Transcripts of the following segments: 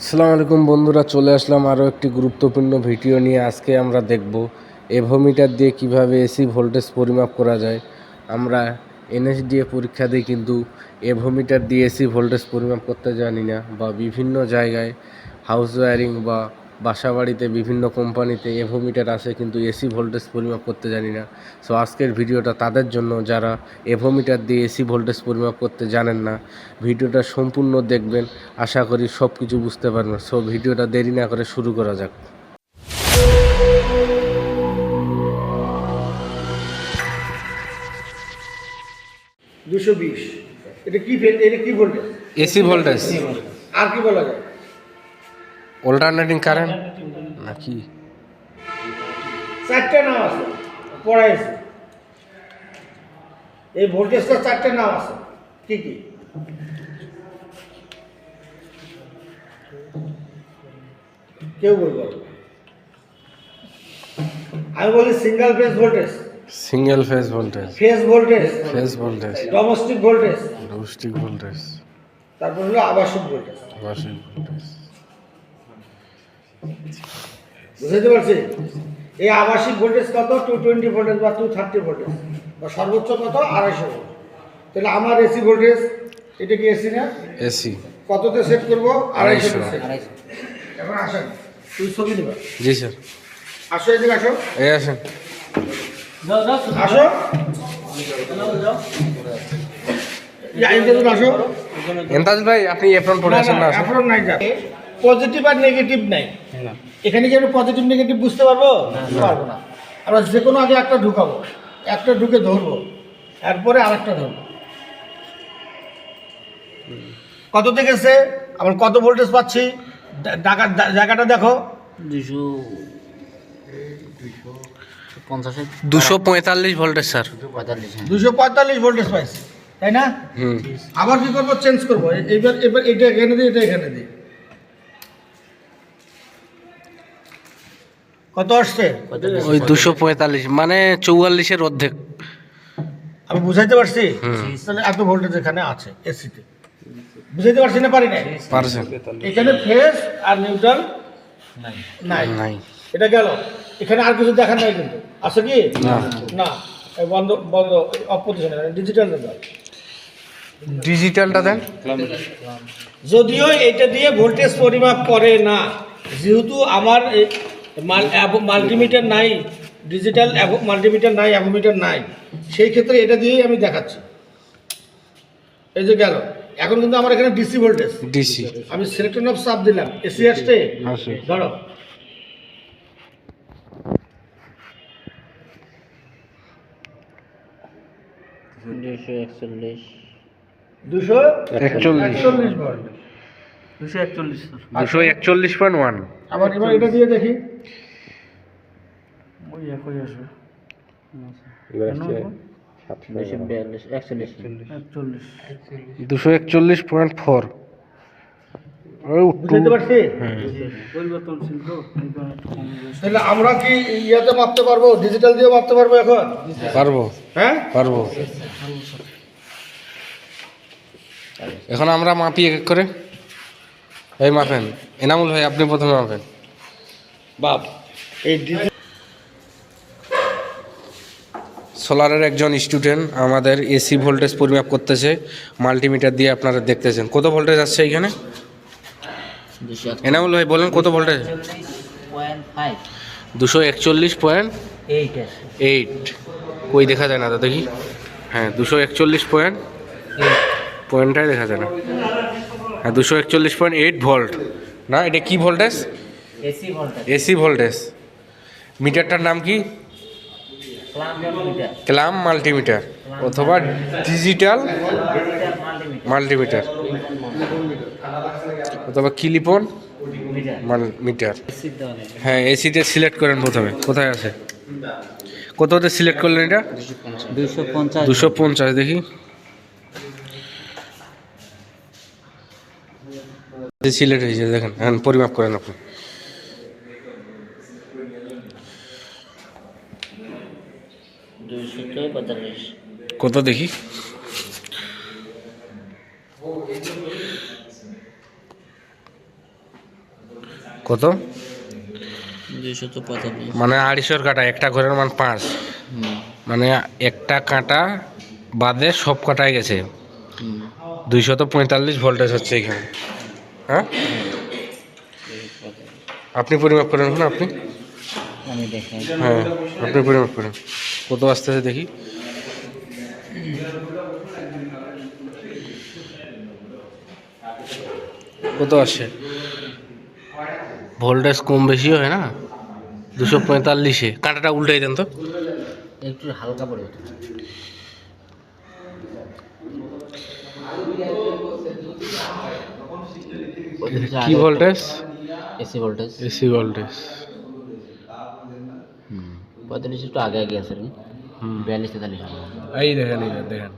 আসসালামু আলাইকুম বন্ধুরা, চলে আসলাম আরও একটি গুরুত্বপূর্ণ ভিডিও নিয়ে। আজকে আমরা দেখব এভোমিটার দিয়ে কীভাবে এসি ভোল্টেজ পরিমাপ করা যায়। আমরা এনএসডিএ পরীক্ষা দিই কিন্তু এভোমিটার দিয়ে এসি ভোল্টেজ পরিমাপ করতে জানি না বা বিভিন্ন জায়গায় হাউস ওয়ারিং বা বাসা বাড়িতে বিভিন্ন কোম্পানিতে এভোমিটার আসে কিন্তু এসি ভোল্টেজ পরিমাপ করতে জানি না। সো আজকের ভিডিওটা তাদের জন্য যারা এভোমিটার দিয়ে এসি ভোল্টেজ পরিমাপ করতে জানেন না ভিডিওটা সম্পূর্ণ দেখবেন। আশা করি সব কিছু বুঝতে পারবেন। সো ভিডিওটা দেরি না করে শুরু করা যাক। দুশো বিশ। এটা কি এটা কি ভোল্টেজ? AC voltage. আর কি বলা যায়? অল্টারনেটিং কারেন্ট নাকি চারটে নাম আছে পড়াইছে এই ভোল্টেজটা চারটে নাম আছে কি কি? কেউ বলব আমি বলি single phase voltage single phase voltage phase voltage phase voltage domestic voltage domestic voltage তারপর হলো আবাসিক ভোল্টেজ আবাসিক ভোল্টেজ বুঝতে পারছি? এই আবাসিক ভোল্টেজ কত? টু টোয়েন্টি ভোল্টেজ বা টু থার্টি ভোল্টেজ বা সর্বোচ্চ কত? আড়াইশো ভোল্ট তাহলে আমার এসি ভোল্টেজ এটা কি এসি না? এসি কততে সেট করব? আড়াইশো। আড়াইশো। এখন আসেন তুই ছবি নিবা। জি স্যার। আসো এদিকে আসো। এই আসেন। আসো। আসো। এন্তাজ ভাই আপনি এপ্রন পরে আসেন না আসেন। নাই যা পজিটিভ আর নেগেটিভ নাই। এখানে কি আমরা পজিটিভ নেগেটিভ বুঝতে পারব? পারব না। আমরা যে কোনো আগে একটা ঢুকাবো। একটা ঢুকে ধরবো। এরপরে আরেকটা ধরবো। কত থেকে গেছে আমরা কত ভোল্টেজ পাচ্ছি? ডাকা জায়গাটা দেখো। দুশো দুশো পঁয়তাল্লিশ ভোল্টেজ স্যার হ্যাঁ। দুশো পঁয়তাল্লিশ ভোল্টেজ পাইছি। তাই না? হুম। আবার কি করব? চেঞ্জ করব। এবার এবার এটা এখানে দিই এটা এখানে দিই। কত আসছে? ওই দুশো পঁয়তাল্লিশ মানে চৌয়াল্লিশের অর্ধেক। আমি বুঝাইতে পারছি। তাহলে এত ভোল্টেজ এখানে আছে এসিতে। বুঝাইতে পারছি না? পারি না এখানে ফেস আর নিউট্রাল নাই। নাই। নাই। এটা গেল। এখানে আর কিছু দেখা নাই কিন্তু। আছে কি? না। না। বন্ধ বন্ধ অপোজিশন ডিজিটাল ডিজিটালটা দেন। যদিও এটা দিয়ে ভোল্টেজ পরিমাপ করে না যেহেতু আমার মাল্টিমিটার নাই ডিজিটাল মাল্টিমিটার নাই অ্যাভোমিটার নাই। সেই ক্ষেত্রে এটা দিয়েই আমি দেখাচ্ছি। এই যে গেল। এখন কিন্তু আমার এখানে ডিসি ভোল্টেজ। ডিসি। আমি সিলেকশন অফ সাব দিলাম। এসি আসছে? ধরো। দুশো একচল্লিশ। দুশো একচল্লিশ। ভোল্ট। দুশো একচল্লিশ দুশো একচল্লিশ পয়েন্ট ওয়ান আবার এবার এটা দিয়ে দেখি। একই আসবে দুশো একচল্লিশ পয়েন্ট ফোর। তাহলে আমরা কি ইয়েতে মাপতে পারব? ডিজিটাল দিয়ে মাপতে পারব এখন? পারব। হ্যাঁ? পারব। এখন আমরা মাপি এক এক করে। এই মাপেন। এনামুল ভাই আপনি প্রথমে মাপেন। বাপ এই সোলারের একজন স্টুডেন্ট আমাদের এসি ভোল্টেজ পরিমাপ করতেছে মাল্টিমিটার দিয়ে আপনারা দেখতেছেন। কত ভোল্টেজ আসছে এখানে? এনামুল ভাই বলেন কত ভোল্টেজ দুশো একচল্লিশ পয়েন্ট এইট কই দেখা যায় না দাদা কি হ্যাঁ দুশো একচল্লিশ পয়েন্ট পয়েন্টটাই দেখা যায় না। হ্যাঁ দুশো একচল্লিশ পয়েন্ট এইট ভোল্ট না এটা কি voltage AC voltage AC voltage মিটারটার নাম কি? ক্লাম মাল্টিমিটার অথবা ডিজিটাল মাল্টিমিটার অথবা কিলিপন মিটার হ্যাঁ এসিতে সিলেক্ট করেন প্রথমে। কোথায় আছে? কততে সিলেক্ট করলেন এটা? দুশো পঞ্চাশ। দেখি। সিলেক্ট হয়েছে দেখেন। এখন পরিমাপ করেন আপনি। কত দেখি? কত? মানে আড়াইশোর কাটা একটা ঘরের মান পাঁচ। মানে একটা কাঁটা বাদে সব কাটাই গেছে। দুইশত পঁয়তাল্লিশ ভোল্টেজ হচ্ছে এখানে। হ্যাঁ? আপনি পরিমাপ করেন আপনি? হ্যাঁ আপনি পরিমাপ করেন। কত আসতেছে দেখি? কত আসে? ভোল্টেজ কম বেশি হয় না? দুশো পঁয়তাল্লিশে। কাঁটাটা উল্টাই দেন তো। একটু হালকা পরিবর্তন কি voltage AC voltage AC voltage পঁয়তাল্লিশ একটু আগে আগে আছে বিয়াল্লিশ তেতাল্লিশ এই দেখেন এইবার দেখেন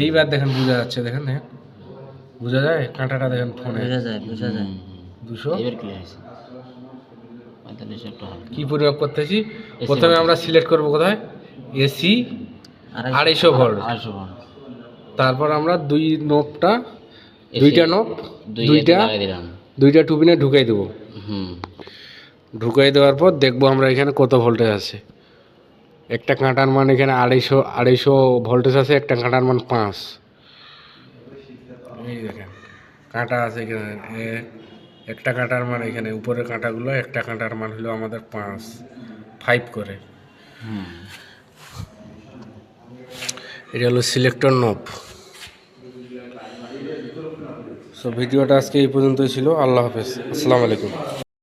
এইবার দেখেন বোঝা যাচ্ছে দেখেন দেখেন। বোঝা যায়? কাঁটাটা দেখেন ফোনে। বোঝা যায় বোঝা যায়। দুশো? এবার ক্লিয়ার হয়েছে। কি পরিমাপ করতেছি? প্রথমে আমরা সিলেক্ট করব কোথায়? এসি আড়াইশো। ভোল্ট তারপর আমরা দুই নোবটা দুইটা দুই দুইটা দুইটা টুপিনে ঢুকাই দেবো। হুম। ঢুকাই দেওয়ার পর দেখব আমরা এখানে কত ভোল্টেজ আছে। একটা কাঁটার মান এখানে আড়াইশো আড়াইশো ভোল্টেজ আছে একটা কাঁটার মান পাঁচ। এই দেখেন কাঁটা আছে এখানে। একটা কাঁটার মান এখানে উপরের কাঁটাগুলো একটা কাঁটার মান হলো আমাদের পাঁচ ফাইভ করে। এটা হলো সিলেক্টর নোব সো ভিডিওটা আজকে এই পর্যন্তই ছিল। আল্লাহ হাফেজ। আসসালামু আলাইকুম।